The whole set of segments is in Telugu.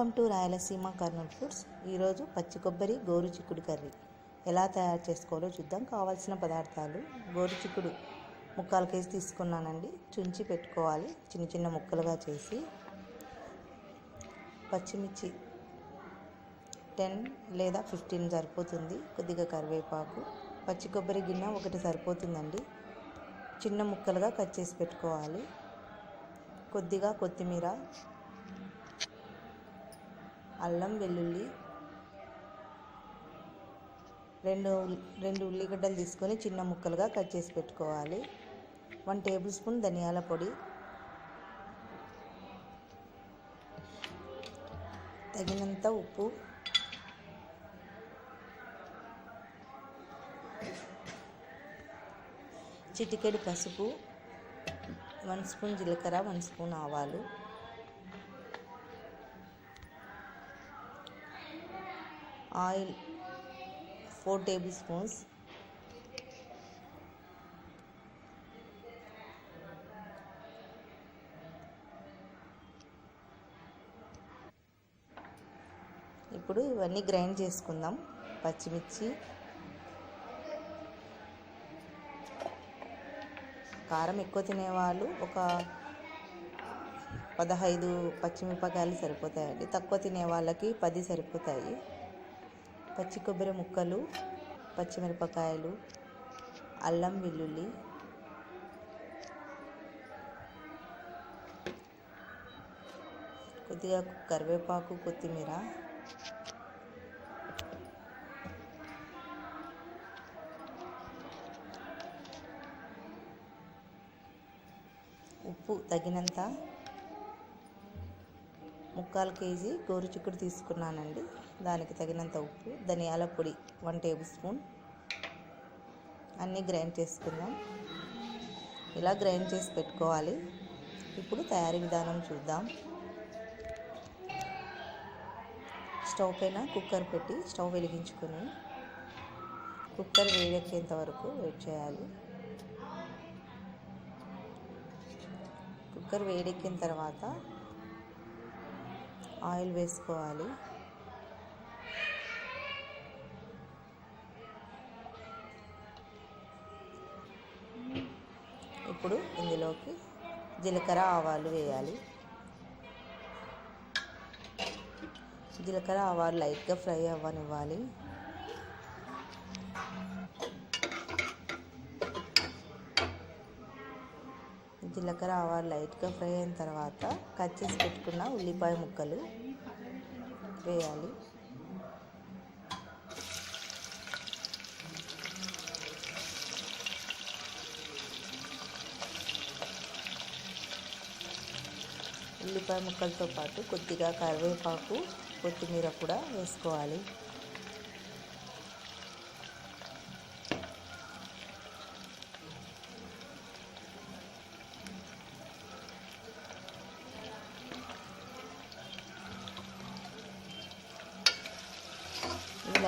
Welcome to Rayalaseema Kurnool foods ఈరోజు పచ్చి కొబ్బరి గోరు చిక్కుడు కర్రీ. ఎలా తయారు చేసుకోవాలో చూద్దాం. కావాల్సిన పదార్థాలు గోరు చిక్కుడు ముక్కలు కేసి తీసుకున్నానండి. చుంచి పెట్టుకోవాలి. చిన్న చిన్న ముక్కలుగా చేసి పచ్చిమిర్చి టెన్ లేదా ఫిఫ్టీన్ సరిపోతుంది. కొద్దిగా కరివేపాకు పచ్చి కొబ్బరి గిన్నె ఒకటి సరిపోతుందండి. చిన్న ముక్కలుగా కట్ చేసి పెట్టుకోవాలి. కొద్దిగా కొత్తిమీర అల్లం వెల్లుల్లి రెండు రెండు ఉల్లిగడ్డలు తీసుకొని చిన్న ముక్కలుగా కట్ చేసి పెట్టుకోవాలి. వన్ టేబుల్ స్పూన్ ధనియాల పొడి. తగినంత ఉప్పు. చిటికెడు పసుపు. వన్ స్పూన్ జీలకర్ర వన్ స్పూన్ ఆవాలు. Oil four tablespoons. ఇప్పుడు ఇవన్నీ గ్రైండ్ చేసుకుందాం. పచ్చిమిర్చి కారం ఎక్కువ తినేవాళ్ళు ఒక పదహైదు పచ్చిమిరపకాయలు సరిపోతాయండి. తక్కువ తినే వాళ్ళకి పది సరిపోతాయి. పచ్చి కొబ్బరి ముక్కలు పచ్చిమిరపకాయలు అల్లం వెల్లుల్లి కొద్దిగా కరివేపాకు కొత్తిమీర ఉప్పు తగినంత ముక్కాలు కేజీ గోరుచిక్కుడు తీసుకున్నానండి. దానికి తగినంత ఉప్పు ధనియాల పొడి వన్ టేబుల్ స్పూన్. అన్నీ గ్రైండ్ చేసుకుందాం. ఇలా గ్రైండ్ చేసి పెట్టుకోవాలి. ఇప్పుడు తయారీ విధానం చూద్దాం. స్టవ్ పైన కుక్కర్ పెట్టి స్టవ్ వెలిగించుకొని కుక్కర్ వేడెక్కేంత వరకు వెయిట్ చేయాలి. కుక్కర్ వేడెక్కిన తర్వాత ఆయిల్ వేసుకోవాలి. ఇప్పుడు ఇందులోకి జీలకర్ర ఆవాలు వేయాలి. జీలకర్ర ఆవాలు లైట్గా ఫ్రై అవ్వనివ్వాలి. జీలకర్ర ఆవాలు లైట్గా ఫ్రై అయిన తర్వాత కట్ చేసి పెట్టుకున్న ఉల్లిపాయ ముక్కలు వేయాలి. ఉల్లిపాయ ముక్కలతో పాటు కొద్దిగా కరివేపాకు కొత్తిమీర కూడా వేసుకోవాలి.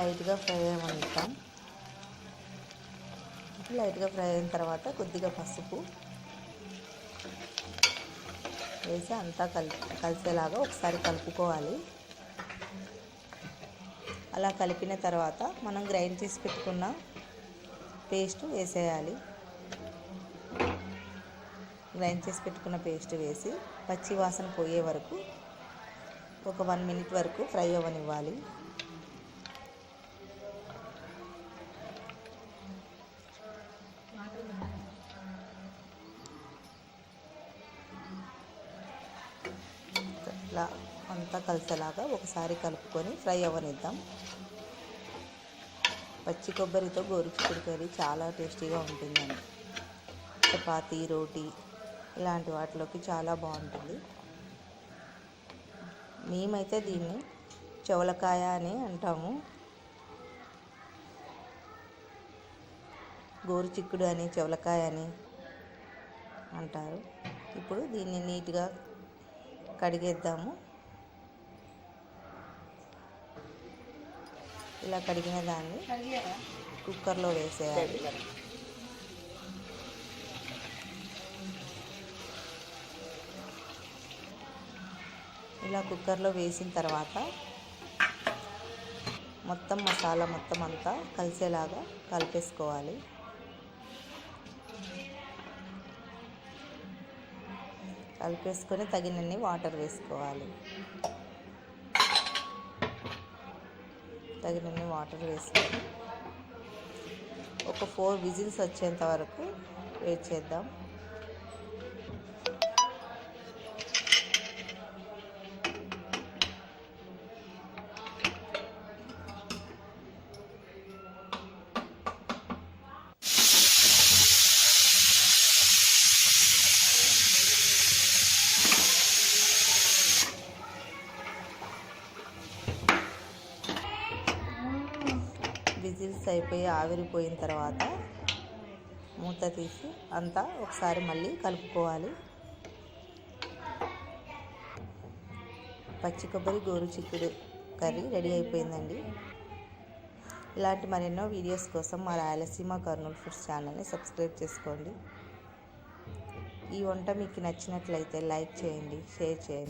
లైట్గా ఫ్రై అవ్వనిస్తాం లైట్గా ఫ్రై అయిన తర్వాత కొద్దిగా పసుపు వేసి అంతా కలి కలిసేలాగా ఒకసారి కలుపుకోవాలి. అలా కలిపిన తర్వాత మనం గ్రైండ్ చేసి పెట్టుకున్న పేస్ట్ వేసేయాలి. గ్రైండ్ చేసి పెట్టుకున్న పేస్ట్ వేసి పచ్చి వాసన పోయే వరకు ఒక వన్ మినిట్ వరకు ఫ్రై అవ్వనివ్వాలి. ఇట్లా అంతా కలిసేలాగా ఒకసారి కలుపుకొని ఫ్రై అవ్వనిద్దాం. పచ్చి కొబ్బరితో గోరుచిక్కుడు కర్రీ చాలా టేస్టీగా ఉంటుందండి. చపాతీ రోటీ ఇలాంటి వాటిలోకి చాలా బాగుంటుంది. మేమైతే దీన్ని చెవలకాయ అని అంటాము. గోరుచిక్కుడు అని చెవలకాయ అని అంటారు. ఇప్పుడు దీన్ని నీట్గా కడిగేద్దాము. ఇలా కడిగిన దాన్ని కుక్కర్లో వేసేయాలి. ఇలా కుక్కర్లో వేసిన తర్వాత మొత్తం మసాలా మొత్తం అంతా కలిసేలాగా కలిపేసుకోవాలి. కలిపేసుకొని తగినన్ని వాటర్ వేసుకోవాలి. తగినన్ని వాటర్ వేసుకొని ఒక ఫోర్ విజిల్స్ వచ్చేంత వరకు వెయిట్ చేద్దాం. విజిల్స్ అయిపోయి ఆవిరిపోయిన తర్వాత మూత తీసి అంతా ఒకసారి మళ్ళీ కలుపుకోవాలి. పచ్చి కొబ్బరి గోరు చిక్కుడు కర్రీ రెడీ అయిపోయిందండి. ఇలాంటి మరెన్నో వీడియోస్ కోసం మా రాయలసీమ కర్నూలు ఫుడ్స్ ఛానల్ని సబ్స్క్రైబ్ చేసుకోండి. ఈ వంట మీకు నచ్చినట్లయితే లైక్ చేయండి షేర్ చేయండి.